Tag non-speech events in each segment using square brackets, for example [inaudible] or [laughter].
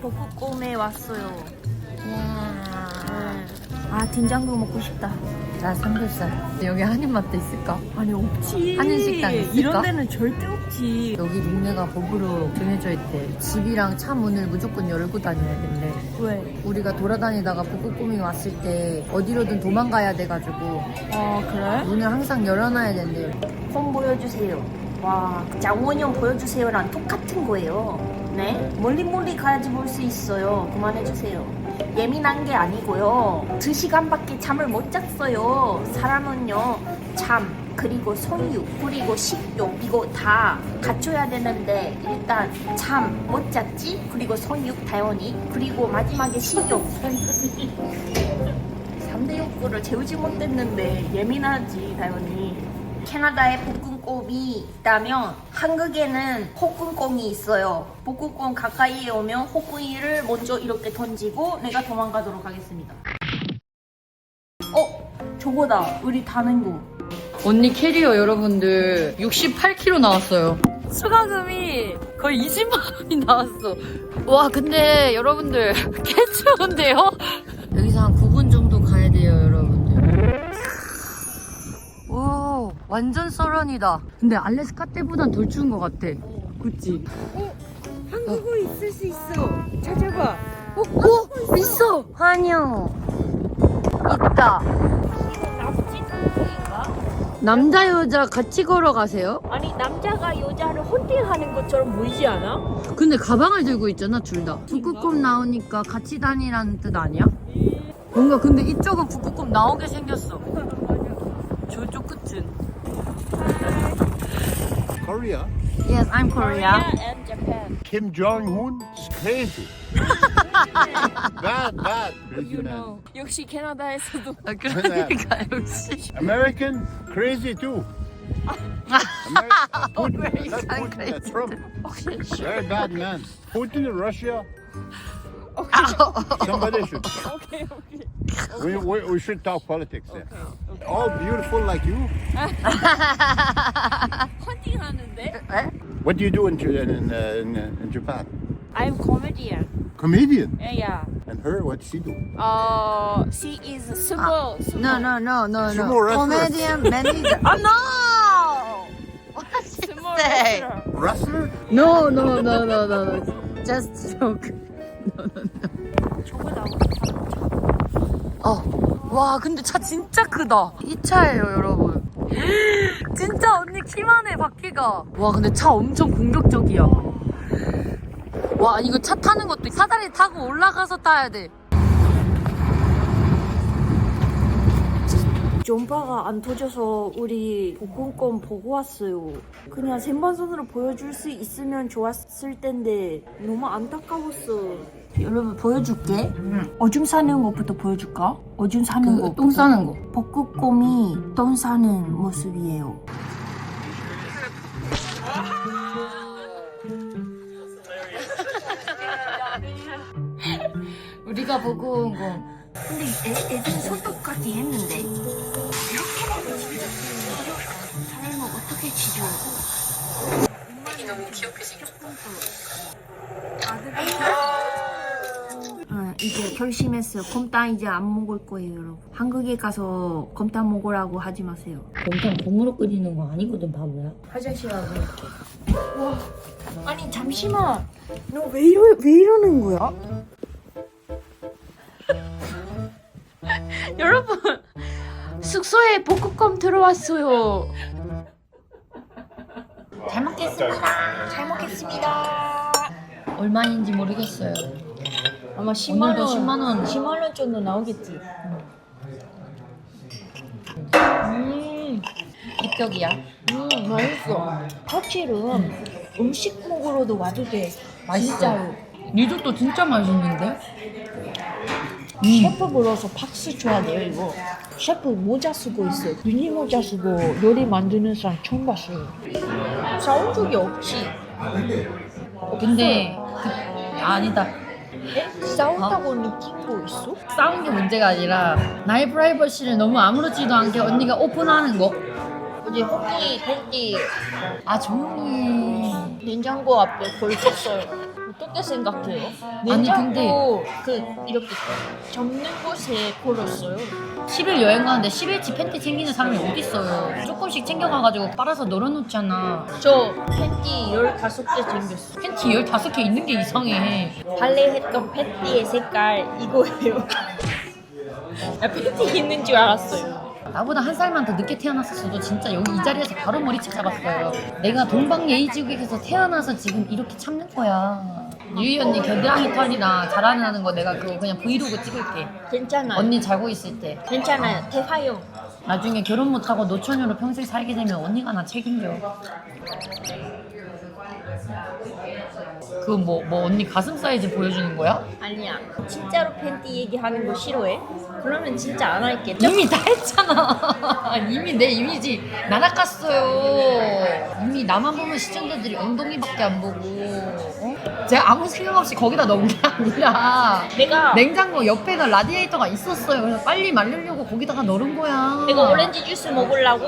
볶음꿈에 왔어요. 아 된장국 먹고 싶다. 나 삼겹살. 여기 한인맛도 있을까? 아니 없지. 한인 식당 있을까? 이런 데는 절대 없지. 여기 동네가 법으로 정해져 있대. 집이랑 차 문을 무조건 열고 다녀야 된대. 왜? 우리가 돌아다니다가 북극곰이 왔을 때 어디로든 도망가야 돼가지고 아 그래? 문을 항상 열어놔야 된대요. 폰 보여주세요. 와, 장원영 보여주세요랑 똑같은 거예요. 네? 멀리 멀리 가야지 볼 수 있어요. 그만해주세요. 예민한 게 아니고요. 두 시간밖에 잠을 못 잤어요. 사람은요, 잠, 그리고 소유, 그리고 식욕, 이거 다 갖춰야 되는데, 일단 잠 못 잤지? 그리고 소유, 당연히. 그리고 마지막에 식욕. 3대 욕구를 채우지 못했는데 예민하지 당연히 캐나다에 볶음곰이 있다면 한국에는 호kun곰이 있어요 볶음곰 가까이에 오면 호kun이를 먼저 이렇게 던지고 내가 도망가도록 하겠습니다 어? 저거다 우리 타는 거 언니 캐리어 여러분들 68kg 나왔어요. 수강금이 거의 20만 원이 나왔어. 와 근데 여러분들 [laughs] 개 추운데요? 여기서 한 완전 썰런이다. 근데 알래스카 때보단 덜 추운 것 같아. 그치? 한국어 있을 수 있어 찾아봐 어? 어? 있어! 환영 있다. 남친 인가? 남자 여자 같이 걸어가세요? 아니 남자가 여자를 헌팅하는 것처럼 보이지 않아? 근데 가방을 들고 있잖아 둘 다. 북극곰 나오니까 같이 다니라는 뜻 아니야? 뭔가 근데 이쪽은 북극곰 나오게 생겼어. [laughs] 저쪽 끝은. Korea. Yes, I'm Korea. and Japan Kim Jong Un is crazy. [laughs] bad, bad. Crazy man. 역시 캐나다에서도 아, 그러니까 [laughs] 역시. American crazy too. Ameri- [laughs] Putin, not American Putin, uh, crazy Trump. Very bad man. Putin in Russia. Somebody should. 오케이 [laughs] 오케이 We, we, we should talk politics there. All beautiful like you. [laughs] 헌팅하는데? [laughs] What do you do in, J- in, uh, in, uh, in Japan? I'm comedian Comedian. yeah yeah And her, what she do? uh she is sumo sumo No, no, no, no, no. Sumo wrestler. Comedian manager. Oh no! What did sumo you say? wrestler Wrestler? No, no, no, no, no, no. Just joke. 저거 나오는 어. 와, 근데 차 진짜 크다. 이 차예요, 여러분. [gasps] 진짜 언니 키만 해, 바퀴가. 와, 근데 차 엄청 공격적이야. 와, 이거 차 타는 것도 사다리 타고 올라가서 타야 돼. 존바가 안 터져서 우리 복근권 보고 왔어요. 그냥 생방송으로 보여줄 수 있으면 좋았을 텐데 너무 안타까웠어. 여러분 보여줄게. 어줌 사는 것부터 보여줄까? 어줌 사는 거. 그똥 싸는 거. 복근곰이 똥 싸는 모습이에요. [laughs] 우리가 보고 온 거. 근데 애, 애들 손톱까지 했는데 이렇게 사람은 어떻게 지져? 너무 귀엽게 생겼어. 어, 이제 결심했어요. 곰탕 이제 안 먹을 거예요, 여러분. 한국에 가서 곰탕 먹으라고 하지 마세요. 곰탕 곰으로 끓이는 거 아니거든, 바보야. 화장실 가고. 와, 아니 잠시만. 너 왜 이러 왜 이러는 거야? [laughs] 여러분, 숙소에 복국곰 들어왔어요. 잘 먹겠습니다. 잘 먹겠습니다. 얼마인지 모르겠어요. 아마 10만 오늘도 10만 원. 10만 원 정도 나오겠지. 음, 입격이야. 음, 맛있어. 사실은 음식 먹으러도 와도 돼. 진짜로. 리조또 진짜 맛있는데? 셰프 불러서 박수 줘야 돼요, 이거. 셰프 모자 쓰고 있어요. 유니 모자 쓰고 요리 만드는 사람 처음 봤어요. 싸운 적이 없지. 근데 그, 아니다. 에? 싸운다고 느낀 거 있어? 싸운 게 문제가 아니라 나의 프라이버시를 너무 아무렇지도 않게 언니가 오픈하는 거. 어제 호기, 호기. 아. 해. 냉장고 앞에 걸 쳤어요. 어떻게 생각해요? 아니, 냉장고 그 이렇게 접는 곳에 걸었어요. 10일 여행 가는데 10일치 팬티 챙기는 사람이 어딨어요. 조금씩 챙겨가가지고 빨아서 널어놓잖아. 저 팬티 15개 챙겼어. 팬티 15개 있는 게 이상해. 발레했던 팬티의 색깔 이거예요. 나 [laughs] 팬티 있는 줄 알았어요. 나보다 한 살만 더 늦게 태어났었어도 진짜 여기 이 자리에서 바로 머리채 잡았어요. 내가 동방예의지국에서 태어나서 지금 이렇게 참는 거야. 유희 언니 겨드랑이 털이나 자라나는 거 내가 그거 그냥 브이로그 찍을게. 괜찮아요. 언니 자고 있을 때. 괜찮아요. 대화용. 나중에 결혼 못하고 노처녀로 평생 살게 되면 언니가 나 책임져. 그뭐뭐 언니 가슴 사이즈 보여주는 거야? 아니야. 진짜로 팬티 얘기하는 거 싫어해? 그러면 진짜 안 할게. 이미 다 했잖아. [laughs] 이미 내 이미지 날아갔어요. 이미 나만 보면 시청자들이 엉덩이밖에 안 보고. 어? 제가 아무 생각 없이 거기다 넣은 게 아니라 내가 냉장고 옆에가 라디에이터가 있었어요. 그래서 빨리 말리려고 거기다가 넣은 거야. 내가 오렌지 주스 먹으려고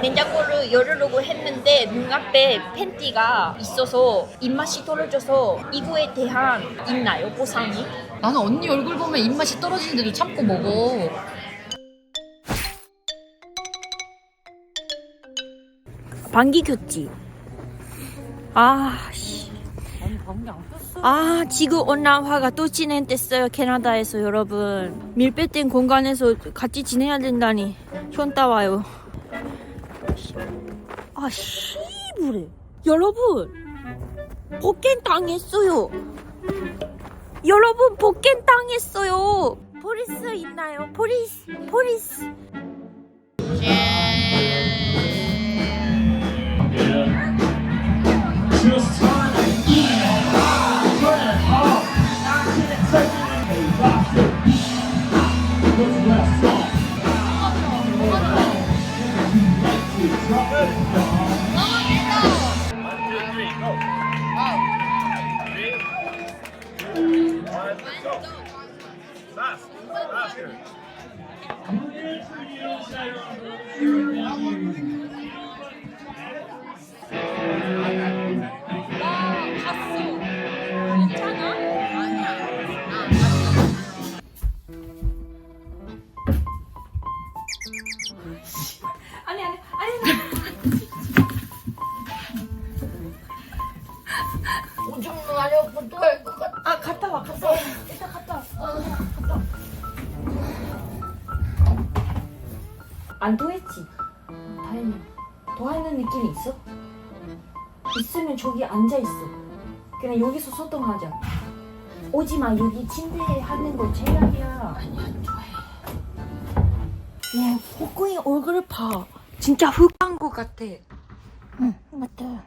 냉장고를 열으려고 했는데 눈앞에 팬티가 있어서 입맛이 떨어져서 이거에 대한 있나요 보상이? 나는 언니 얼굴 보면 입맛이 떨어지는데도 참고 먹어. 방귀 켰지? 아, 씨. 아, 지구 온난화가 또 진행됐어요, 캐나다에서 여러분. 밀폐된 공간에서 같이 지내야 된다니. 현따 와요. 아, 씨부래. 여러분, 복갱 당했어요. 여러분, 복갱 당했어요. 포리스 있나요? 포리스, 포리스. 아니, 아니, 아니. 오줌 마려고 또할 것 같아. 아, 갔다 와, 갔다 와. 안 토했지? 다행이야. 토하는 느낌이 있어? 있으면 저기 앉아있어. 그냥 여기서 소통하자. 오지 마, 여기 침대에 하는 거 제약이야. 아니, 안 좋아해. 와, 복근이 얼굴을 봐. 진짜 흑한 거 같아. 응, 맞다. [laughs]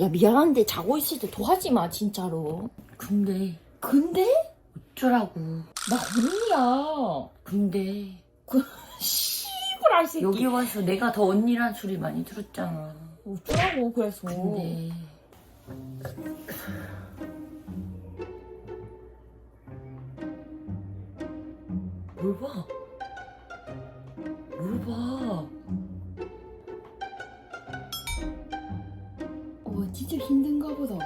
야, 미안한데 자고 있을 때 도하지 마, 진짜로. 근데 근데? 어쩌라고. 나 언니야. 근데 그, [laughs] 씨부랄 새끼. 여기 와서 내가 더 언니란 소리 많이 들었잖아. 어쩌라고, 그래서. 근데 뭘 봐? 뭘 봐? 어, 진짜 힘든가 보다.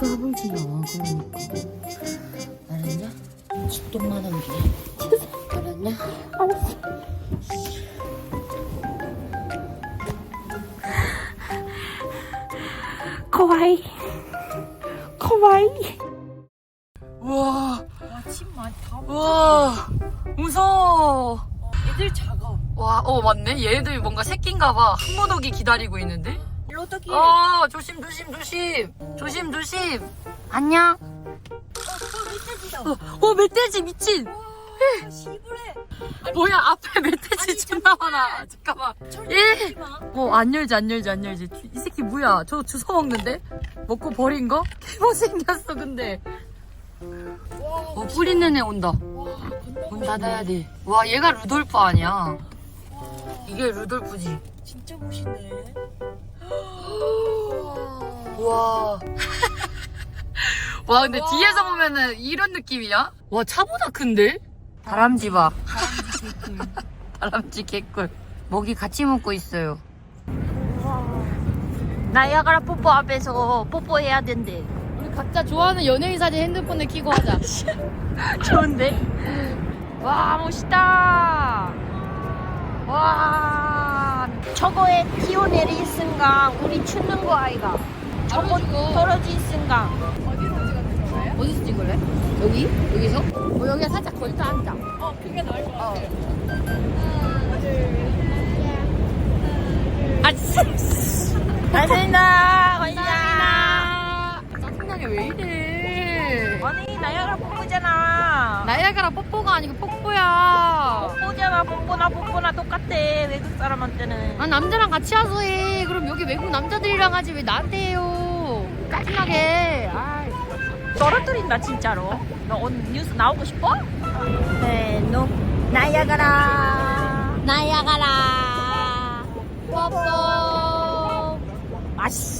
까불지 마, 그러니까. 알았냐? 집돈만 한 게. 알았냐? 코와이. 코와이. 우와, 침 많이 다 우와, 무서워. 애들 작아. 와, 어, 맞네. 얘네들 뭔가 새끼인가 봐. 한번 오기 기다리고 있는데? 어떻게 어, 조심, 조심, 조심. 조심, 조심. 안녕. 어, 어, 멧돼지 미친. 시부래. 뭐야, 앞에 멧돼지 존나 많아. 잠깐만. 예. 어, 안 열지, 안 열지, 안 열지. 이 새끼 뭐야? 저 주워 먹는데? 먹고 버린 거? [laughs] 개못생겼어, 근데. 와, 어, 뿌 있는 애 온다. 문 닫아야 돼. 와, 얘가 루돌프 아니야. 이게 루돌프지. 진짜 멋있네. 와. 와, 근데 뒤에서 보면은 이런 느낌이야? 와, 차보다 큰데? 다람쥐 봐. 다람쥐 개꿀. 먹이 같이 먹고 있어요. 나야가라 뽀뽀 앞에서 뽀뽀해야 된대. 우리 각자 좋아하는 연예인 사진 핸드폰에 켜고 하자. [laughs] 좋은데? 와 멋있다. 와 저거에 뛰어내릴 순간 우리 추는 거 아이가. 저거 떨어지고. 떨어질 순간. 어디서 찍을래? 여기? 여기서? 어, 여기 살짝 걸터 앉자. 어, 그게 나을 것 같아. 아 감사합니다. [laughs] 감사합니다. 짜증나게 왜 이래? 아니 나야가라 뽀뽀잖아. 나야가라 뽀뽀가 아니고 뽀뽀야. 뽀뽀잖아 뽀뽀나 뽀뽀나 똑같아 외국 사람한테는. 아, 남자랑 같이 와서 해. 그럼 여기 외국 남자들이랑 하지 왜 나한테 해요? 짜증나게. 아이. 떨어뜨린다 진짜로. 너 오늘 뉴스 나오고 싶어? 네, 너 나야가라. 나야가라. 뽀뽀. 아씨.